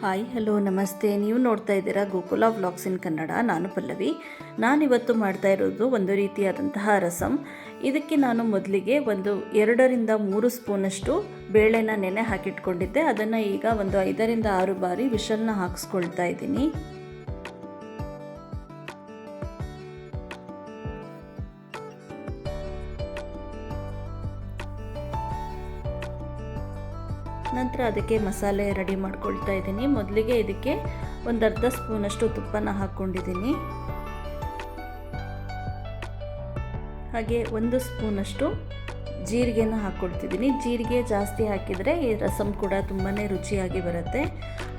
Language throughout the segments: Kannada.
ಹಾಯ್, ಹಲೋ, ನಮಸ್ತೆ. ನೀವು ನೋಡ್ತಾ ಇದ್ದೀರಾ ಗೋಕುಲ ವ್ಲಾಗ್ಸ್ ಇನ್ ಕನ್ನಡ. ನಾನು ಪಲ್ಲವಿ. ನಾನಿವತ್ತು ಮಾಡ್ತಾ ಇರೋದು ಒಂದು ರೀತಿಯಾದಂತಹ ರಸಂ. ಇದಕ್ಕೆ ನಾನು ಮೊದಲಿಗೆ ಒಂದು ಎರಡರಿಂದ ಮೂರು ಸ್ಪೂನಷ್ಟು ಬೇಳೆನ ನೆನೆ ಹಾಕಿಟ್ಕೊಂಡಿದ್ದೆ. ಅದನ್ನು ಈಗ ಒಂದು ಐದರಿಂದ ಆರು ಬಾರಿ ವಿಷಲ್ನ ಹಾಕಿಸ್ಕೊಳ್ತಾ ಇದ್ದೀನಿ. ನಂತರ ಅದಕ್ಕೆ ಮಸಾಲೆ ರೆಡಿ ಮಾಡ್ಕೊಳ್ತಾ ಇದ್ದೀನಿ. ಮೊದಲಿಗೆ ಇದಕ್ಕೆ ಒಂದು ಅರ್ಧ ಸ್ಪೂನಷ್ಟು ತುಪ್ಪನ ಹಾಕ್ಕೊಂಡಿದ್ದೀನಿ. ಹಾಗೆ ಒಂದು ಸ್ಪೂನಷ್ಟು ಜೀರಿಗೆನ ಹಾಕ್ಕೊಳ್ತಿದ್ದೀನಿ ಜೀರಿಗೆ ಜಾಸ್ತಿ ಹಾಕಿದರೆ ಈ ರಸಮ್ ಕೂಡ ತುಂಬಾ ರುಚಿಯಾಗಿ ಬರುತ್ತೆ.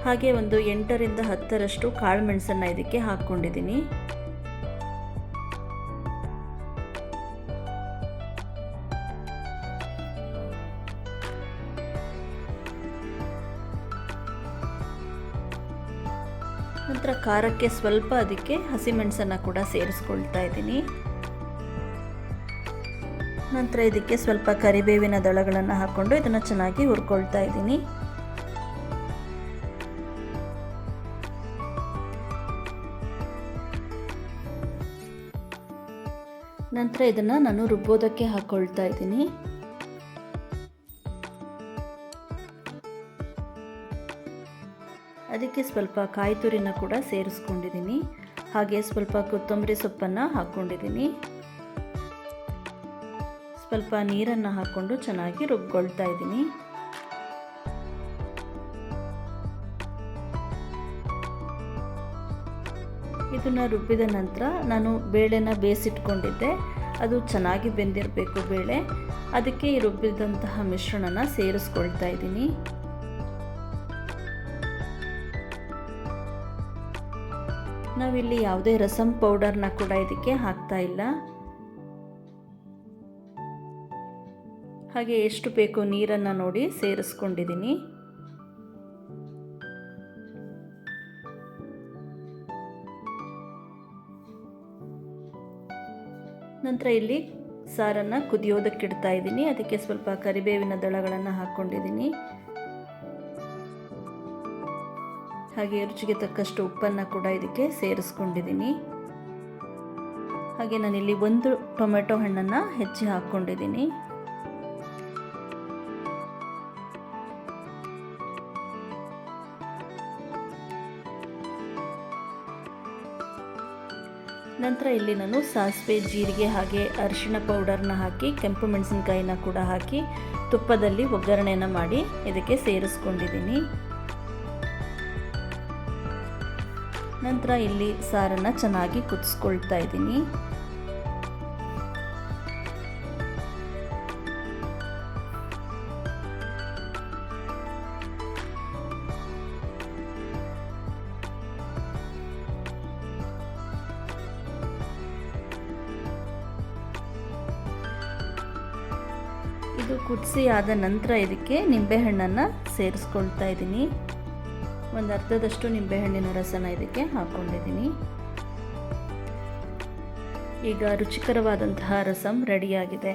ಹಾಗೆ ಒಂದು ಎಂಟರಿಂದ ಹತ್ತರಷ್ಟು ಕಾಳು ಮೆಣಸನ್ನು ಇದಕ್ಕೆ ಹಾಕ್ಕೊಂಡಿದ್ದೀನಿ. ನಂತರ ಖಾರಕ್ಕೆ ಸ್ವಲ್ಪ ಅದಕ್ಕೆ ಹಸಿಮೆಣಸನ್ನು ಕೂಡ ಸೇರಿಸ್ಕೊಳ್ತಾ ಇದ್ದೀನಿ. ನಂತರ ಇದಕ್ಕೆ ಸ್ವಲ್ಪ ಕರಿಬೇವಿನ ದಳಗಳನ್ನು ಹಾಕ್ಕೊಂಡು ಇದನ್ನು ಚೆನ್ನಾಗಿ ಹುರ್ಕೊಳ್ತಾ ಇದ್ದೀನಿ. ನಂತರ ಇದನ್ನು ನಾನು ರುಬ್ಬೋದಕ್ಕೆ ಹಾಕ್ಕೊಳ್ತಾ ಇದ್ದೀನಿ. ಅದಕ್ಕೆ ಸ್ವಲ್ಪ ಕಾಯಿ ತುರಿನ ಕೂಡ ಸೇರಿಸ್ಕೊಂಡಿದ್ದೀನಿ. ಹಾಗೆ ಸ್ವಲ್ಪ ಕೊತ್ತಂಬರಿ ಸೊಪ್ಪನ್ನು ಹಾಕ್ಕೊಂಡಿದ್ದೀನಿ ಸ್ವಲ್ಪ ನೀರನ್ನು ಹಾಕ್ಕೊಂಡು ಚೆನ್ನಾಗಿ ರುಬ್ಕೊಳ್ತಾ ಇದ್ದೀನಿ. ಇದನ್ನು ರುಬ್ಬಿದ ನಂತರ ನಾನು ಬೇಳೆನ ಬೇಯಿಸಿಟ್ಕೊಂಡಿದ್ದೆ. ಅದು ಚೆನ್ನಾಗಿ ಬೆಂದಿರಬೇಕು ಬೇಳೆ. ಅದಕ್ಕೆ ಈ ರುಬ್ಬಿದಂತಹ ಮಿಶ್ರಣನ ಸೇರಿಸ್ಕೊಳ್ತಾ ಇದ್ದೀನಿ. ನಾವಿಲ್ಲಿ ಯಾವುದೇ ರಸಮ್ ಪೌಡರ್ನ ಕೂಡ ಇದಕ್ಕೆ ಹಾಕ್ತಾ ಇಲ್ಲ. ಹಾಗೆ ಎಷ್ಟು ಬೇಕು ನೀರನ್ನು ನೋಡಿ ಸೇರಿಸ್ಕೊಂಡಿದ್ದೀನಿ. ನಂತರ ಇಲ್ಲಿ ಸಾರನ್ನು ಕುದಿಯೋದಕ್ಕೆ ಇಡ್ತಾ ಇದ್ದೀನಿ. ಅದಕ್ಕೆ ಸ್ವಲ್ಪ ಕರಿಬೇವಿನ ದಳಗಳನ್ನು ಹಾಕ್ಕೊಂಡಿದ್ದೀನಿ. ಹಾಗೆ ರುಚಿಗೆ ತಕ್ಕಷ್ಟು ಉಪ್ಪನ್ನು ಕೂಡ ಇದಕ್ಕೆ ಸೇರಿಸ್ಕೊಂಡಿದ್ದೀನಿ. ಹಾಗೆ ನಾನಿಲ್ಲಿ ಒಂದು ಟೊಮೆಟೊ ಹಣ್ಣನ್ನು ಹೆಚ್ಚಿ ಹಾಕ್ಕೊಂಡಿದ್ದೀನಿ. ನಂತರ ಇಲ್ಲಿ ನಾನು ಸಾಸಿವೆ, ಜೀರಿಗೆ ಹಾಗೆ ಅರಿಶಿಣ ಪೌಡರ್ನ ಹಾಕಿ, ಕೆಂಪು ಮೆಣಸಿನಕಾಯಿನ ಕೂಡ ಹಾಕಿ, ತುಪ್ಪದಲ್ಲಿ ಒಗ್ಗರಣೆಯನ್ನು ಮಾಡಿ ಇದಕ್ಕೆ ಸೇರಿಸ್ಕೊಂಡಿದ್ದೀನಿ. ನಂತರ ಇಲ್ಲಿ ಸಾರನ್ನು ಚೆನ್ನಾಗಿ ಕುದಿಸ್ಕೊಳ್ತಾ ಇದ್ದೀನಿ. ಇದು ಕುದಿಸಿ ಆದ ನಂತರ ಇದಕ್ಕೆ ನಿಂಬೆಹಣ್ಣನ್ನು ಸೇರಿಸ್ಕೊಳ್ತಾ ಇದ್ದೀನಿ. ಒಂದು ಅರ್ಧದಷ್ಟು ನಿಂಬೆಹಣ್ಣಿನ ರಸನ ಇದಕ್ಕೆ ಹಾಕ್ಕೊಂಡಿದ್ದೀನಿ. ಈಗ ರುಚಿಕರವಾದಂತಹ ರಸಂ ರೆಡಿಯಾಗಿದೆ